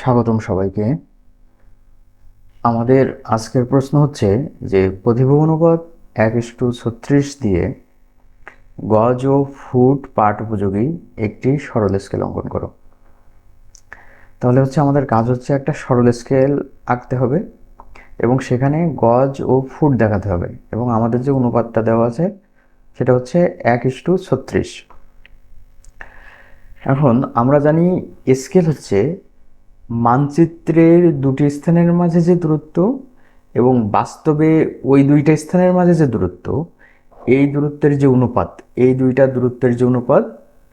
স্বাগতম সবাইকে। আমাদের আজকের প্রশ্ন হচ্ছে যে প্রতিভা অনুপাত এক ইস্টু ছত্রিশ দিয়ে গজ ও ফুট পাঠ উপযোগী একটি সরল স্কেল অঙ্কন করো। তাহলে হচ্ছে আমাদের কাজ হচ্ছে একটা সরল স্কেল আঁকতে হবে এবং সেখানে গজ ও ফুট দেখাতে হবে এবং আমাদের যে অনুপাতটা দেওয়া আছে সেটা হচ্ছে এক ইস্টু ছত্রিশ। এখন আমরা জানি স্কেল হচ্ছে মানচিত্রের দুটি স্থানের মাঝে যে দূরত্ব এবং বাস্তবে ওই দুইটা স্থানের মাঝে যে দূরত্ব, এই দূরত্বের যে অনুপাত, এই দুইটা দূরত্বের যে অনুপাত,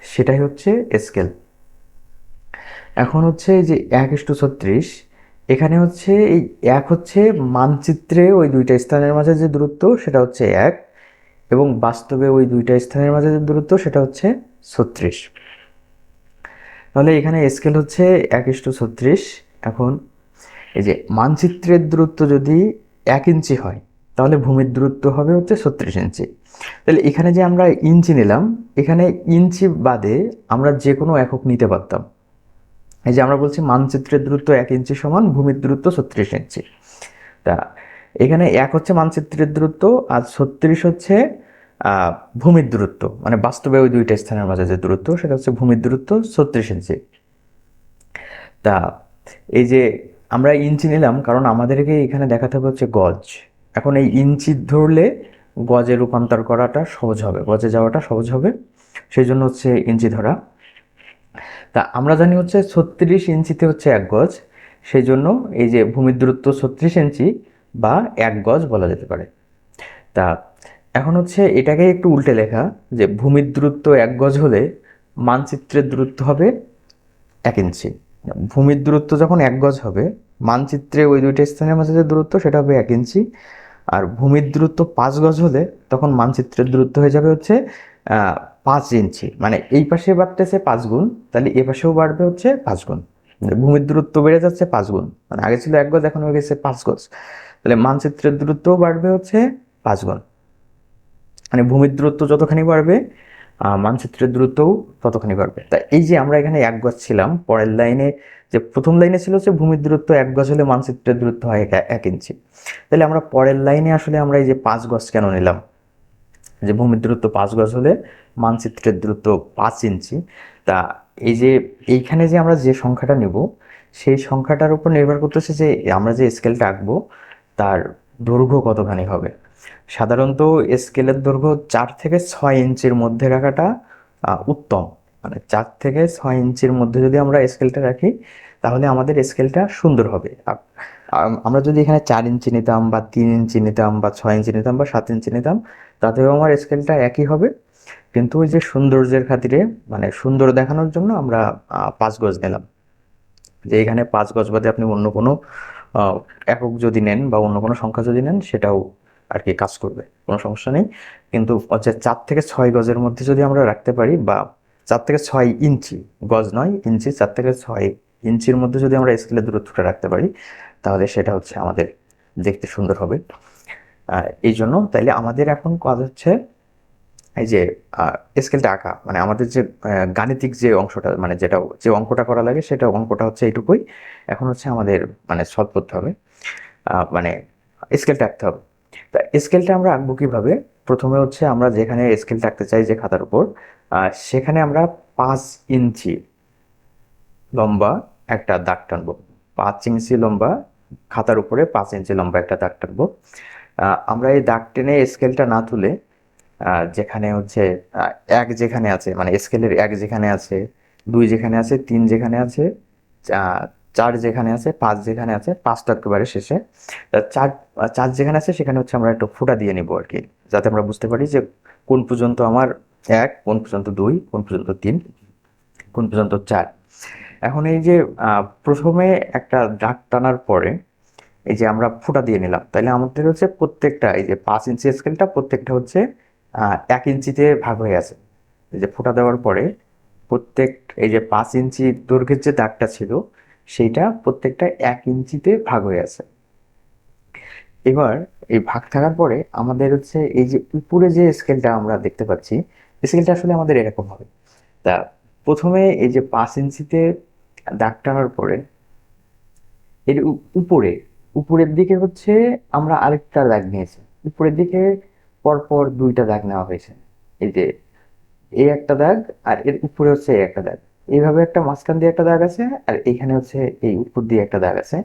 সেটাই হচ্ছে স্কেল। এখন হচ্ছে যে এক ইস্টু ছত্রিশ, এখানে হচ্ছে এই এক হচ্ছে মানচিত্রে ওই দুইটা স্থানের মাঝে যে দূরত্ব, সেটা হচ্ছে এক এবং বাস্তবে ওই দুইটা স্থানের মাঝে যে দূরত্ব, সেটা হচ্ছে ছত্রিশ। তাহলে এখানে স্কেল হচ্ছে এক ইস্টু ছত্রিশ। এখন এই যে মানচিত্রের দূরত্ব যদি এক ইঞ্চি হয়, তাহলে ভূমির দূরত্ব হবে হচ্ছে ছত্রিশ ইঞ্চি। তাহলে এখানে যে আমরা ইঞ্চি নিলাম, এখানে ইঞ্চি বাদে আমরা যে কোনো একক নিতে পারতাম। এই যে আমরা বলছি মানচিত্রের দূরত্ব এক ইঞ্চি সমান, ভূমির দূরত্ব ছত্রিশ ইঞ্চি। তা এখানে এক হচ্ছে মানচিত্রের দূরত্ব আর ছত্রিশ হচ্ছে ভূমির দূরত্ব মানে বাস্তবে ওই দুইটা স্থানের মাঝে যে দূরত্ব, সেটা হচ্ছে ভূমির দূরত্ব ছত্রিশ ইঞ্চি তা এই যে আমরা ইঞ্চি নিলাম, কারণ আমাদেরকে এখানে দেখাতে হবে হচ্ছে গজ। এখন এই ইঞ্চি ধরলে গজে রূপান্তর করাটা সহজ হবে, গজে যাওয়াটা সহজ হবে। সেই জন্য হচ্ছে ইঞ্চি ধরা। তা আমরা জানি হচ্ছে ছত্রিশ ইঞ্চিতে হচ্ছে এক গজ, সেই জন্য এই যে ভূমির দূরত্ব ছত্রিশ ইঞ্চি বা এক গজ বলা যেতে পারে। তা এখন হচ্ছে এটাকে একটু উল্টে লেখা, যে ভূমির দূরত্ব এক গজ হলে মানচিত্রের দূরত্ব হবে এক ইঞ্চি। ভূমির দূরত্ব যখন এক গজ হবে, মানচিত্রে ওই দুইটা স্থানের মাঝে যে দূরত্ব, সেটা হবে এক ইঞ্চি। আর ভূমির দূরত্ব পাঁচ গজ হলে তখন মানচিত্রের দূরত্ব হয়ে যাবে হচ্ছে পাঁচ ইঞ্চি। মানে এই পাশে বাড়তেছে পাঁচ গুণ, তাহলে এ পাশেও বাড়বে হচ্ছে পাঁচ গুণ। ভূমির দূরত্ব বেড়ে যাচ্ছে পাঁচ গুণ। মানে আগে ছিল এক গজ, এখন হয়ে গেছে পাঁচ গজ। তাহলে মানচিত্রের দূরত্বও বাড়বে হচ্ছে পাঁচ গুণ। মানে ভূমির দূরত্ব যতখানি বাড়বে মানচিত্রের দূরত্বও ততখানি বাড়বে। তা এই যে আমরা এখানে এক গজ ছিলাম, পরের লাইনে যে প্রথম লাইনে ছিল যে ভূমির দূরত্ব, এক গজ হলে মানচিত্রের দূরত্ব হয় এক ইঞ্চি। তাহলে আমরা পরের লাইনে আসলে আমরা এই যে পাঁচ গজ কেন নিলাম? যে ভূমির দূরত্ব পাঁচ গজ হলে মানচিত্রের দূরত্ব পাঁচ ইঞ্চি। তা এই যে এইখানে যে আমরা যে সংখ্যাটা নেব, সেই সংখ্যাটার উপর নির্ভর করতেছে যে আমরা যে স্কেলটা আঁকবো, তার দৈর্ঘ্য কতখানি হবে। সাধারণত স্কেলের দৈর্ঘ্য চার থেকে ছয় ইঞ্চির মধ্যে রাখাটা উত্তম। মানে চার থেকে ছয় ইঞ্চির মধ্যে যদি আমরা স্কেলটা রাখি, তাহলে আমাদের স্কেলটা সুন্দর হবে। আমরা যদি এখানে চার ইঞ্চি নিতাম বা তিন ইঞ্চি নিতাম বা ছয় ইঞ্চি নিতাম বা সাত ইঞ্চি নিতাম, তাতেও আমার স্কেলটা একই হবে। কিন্তু ওই যে সৌন্দর্যের খাতিরে মানে সুন্দর দেখানোর জন্য আমরা পাঁচ গজ নিলাম। যে এখানে পাঁচ গজ বাদে আপনি অন্য কোনো একক যদি নেন বা অন্য কোনো সংখ্যা যদি নেন, সেটাও আর কি কাজ করবে, কোনো সমস্যা নেই। কিন্তু হচ্ছে চার থেকে ছয় গজের মধ্যে যদি আমরা রাখতে পারি বা চার থেকে ছয় ইঞ্চি, গজ নয় ইঞ্চি, চার থেকে ছয় ইঞ্চির মধ্যে যদি আমরা স্কেলের দূরত্বটা রাখতে পারি, তাহলে সেটা হচ্ছে আমাদের দেখতে সুন্দর হবে। এই জন্য তাইলে আমাদের এখন কাজ হচ্ছে এই যে স্কেলটা আঁকা। মানে আমাদের যে গাণিতিক যে অংশটা মানে যেটা, যে অঙ্কটা করা লাগে সেটা অঙ্কটা হচ্ছে এইটুকুই। এখন হচ্ছে আমাদের মানে সলভ করতে হবে। মানে স্কেলটা আঁকতে হবে। তা স্কেলটা আমরা আঁকবো কীভাবে? প্রথমে হচ্ছে আমরা যেখানে স্কেলটা আঁকতে চাই যে খাতার উপর সেখানে আমরা পাঁচ ইঞ্চি লম্বা একটা দাগ টানবো। পাঁচ ইঞ্চি লম্বা, খাতার উপরে পাঁচ ইঞ্চি লম্বা একটা দাগ টানবো। আমরা এই দাগ টেনে স্কেলটা না তুলে যেখানে হচ্ছে এক যেখানে আছে মানে স্কেলের এক যেখানে আছে, দুই যেখানে আছে, তিন যেখানে আছে চার যেখানে আছে, পাঁচ যেখানে আছে পাঁচটা একেবারে শেষে। চার চার যেখানে আছে, সেখানে হচ্ছে আমরা একটু ফোটা দিয়ে নিব আর কি, যাতে আমরা বুঝতে পারি যে কোন পর্যন্ত আমার এক, কোন পর্যন্ত দুই, কোন পর্যন্ত তিন, কোন পর্যন্ত চার। এখন এই যে প্রথমে একটা দাগ টানার পরে এই যে আমরা ফুটা দিয়ে নিলাম তাহলে আমাদের হচ্ছে প্রত্যেকটা, এই যে পাঁচ ইঞ্চি স্কেলটা প্রত্যেকটা হচ্ছে এক ইঞ্চিতে ভাগ হয়ে আছে এই যে ফুটা দেওয়ার পরে প্রত্যেক, এই যে পাঁচ ইঞ্চি দৈর্ঘ্যের যে দাগটা ছিল সেইটা প্রত্যেকটা এক ইঞ্চিতে ভাগ হয়ে আছে। এবার এই ভাগ থাকার পরে আমাদের হচ্ছে এই যে উপরে যে স্কেলটা আমরা দেখতে পাচ্ছি স্কেলটা আসলে আমাদের এরকম হবে। তা প্রথমে এই যে পাঁচ ইঞ্চিতে দাগ টানার পরে এর উপরে, উপরের দিকে হচ্ছে আমরা আরেকটা দাগ নিয়েছি। উপরের দিকে পরপর দুইটা দাগ নেওয়া হয়েছে। এই যে এই একটা দাগ আর এর উপরে হচ্ছে এই একটা দাগ। এইভাবে একটা মাঝখান দিয়ে একটা দাগ আছে, আর এইখানে হচ্ছে এই উপর দিয়ে একটা দাগ আছে।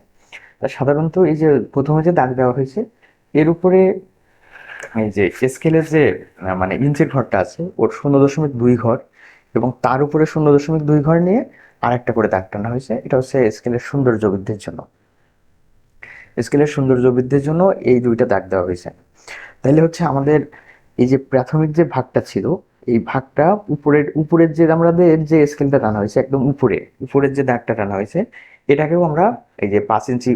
সাধারণত এই যে প্রথমে যে দাগ দেওয়া হয়েছে, এর উপরে এই যে স্কেলের যে মানে ইঞ্চির ঘরটা আছে, ওর শূন্য দশমিক দুই ঘর এবং তার উপরে শূন্য দশমিক দুই ঘর নিয়ে আর একটা করে দাগ টানা হয়েছে। এটা হচ্ছে স্কেলের সৌন্দর্য বৃদ্ধির জন্য। স্কেলের সৌন্দর্য বৃদ্ধির জন্য এই দুইটা দাগ দেওয়া হয়েছে। তাহলে হচ্ছে আমাদের এই যে প্রাথমিক যে ভাগটা ছিল এই ভাগটা উপরের উপরের যে আমাদের যে স্কেলটা টানা হয়েছে, একদম উপরে, উপরের যে দাগটা টানা হয়েছে, এটাকেও আমরা এই যে পাঁচ ইঞ্চি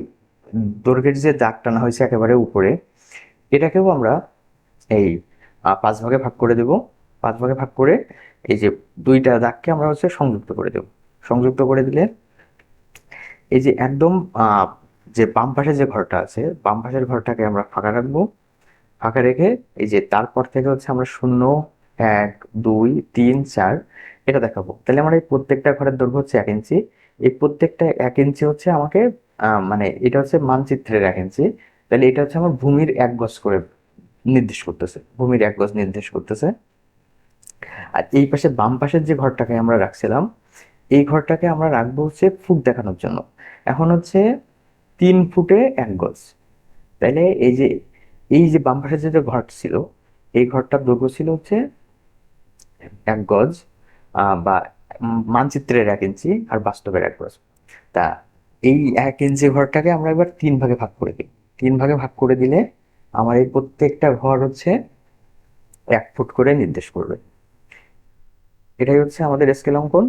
দৈর্ঘ্যের যে দাগ টানা হয়েছে একেবারে উপরে, এটাকেও আমরা এই পাঁচ ভাগে ভাগ করে দেব। পাঁচ ভাগে ভাগ করে এই যে দুইটা দাগকে আমরা হচ্ছে সংযুক্ত করে দেব। সংযুক্ত করে দিলে এই যে একদম যে বাম পাশে যে ঘরটা আছে, বাম পাশের ঘরটাকে আমরা ফাঁকা রাখব। ফাঁকা রেখে এই যে তারপর থেকে হচ্ছে আমরা শূন্য এক, দুই, তিন, চার, এটা দেখাবো। তাহলে আমার এই প্রত্যেকটা ঘরের দৈর্ঘ্য হচ্ছে এক ইঞ্চি। এই প্রত্যেকটা এক ইঞ্চি হচ্ছে আমাকে মানে এটা হচ্ছে মানচিত্রের এক ইঞ্চি। তাহলে এটা হচ্ছে আমার ভূমির এক গজ করে নির্দেশ করতেছে, ভূমির এক গজ নির্দেশ করতেছে। আর এই পাশে বাম পাশের যে ঘরটাকে আমরা রাখছিলাম, এই ঘরটাকে আমরা রাখব হচ্ছে ফুট দেখানোর জন্য। এখন হচ্ছে তিন ফুটে এক গজ। তাহলে এই যে এই যে বাম পাশে যে ঘর ছিল, এই ঘরটার দৈর্ঘ্য ছিল হচ্ছে এক গজ বা মানচিত্রের এক ইঞ্চি আর বাস্তবের এক গজ। তা এই এক ইঞ্চি ঘরটাকে আমরা এবার তিন ভাগে ভাগ করে দিই। তিন ভাগে ভাগ করে দিলে আমার এই প্রত্যেকটা ঘর হচ্ছে এক ফুট করে নির্দেশ করবে। এটাই হচ্ছে আমাদের স্কেল অঙ্কন।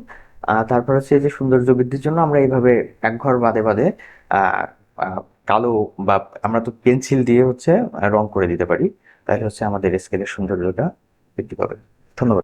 তারপর হচ্ছে যে সৌন্দর্য বৃদ্ধির জন্য আমরা এইভাবে এক ঘর বাদে বাদে কালো বা আমরা তো পেন্সিল দিয়ে হচ্ছে রং করে দিতে পারি। তাহলে হচ্ছে আমাদের স্কেলের সৌন্দর্যটা বৃদ্ধি পাবে। ধন্যবাদ।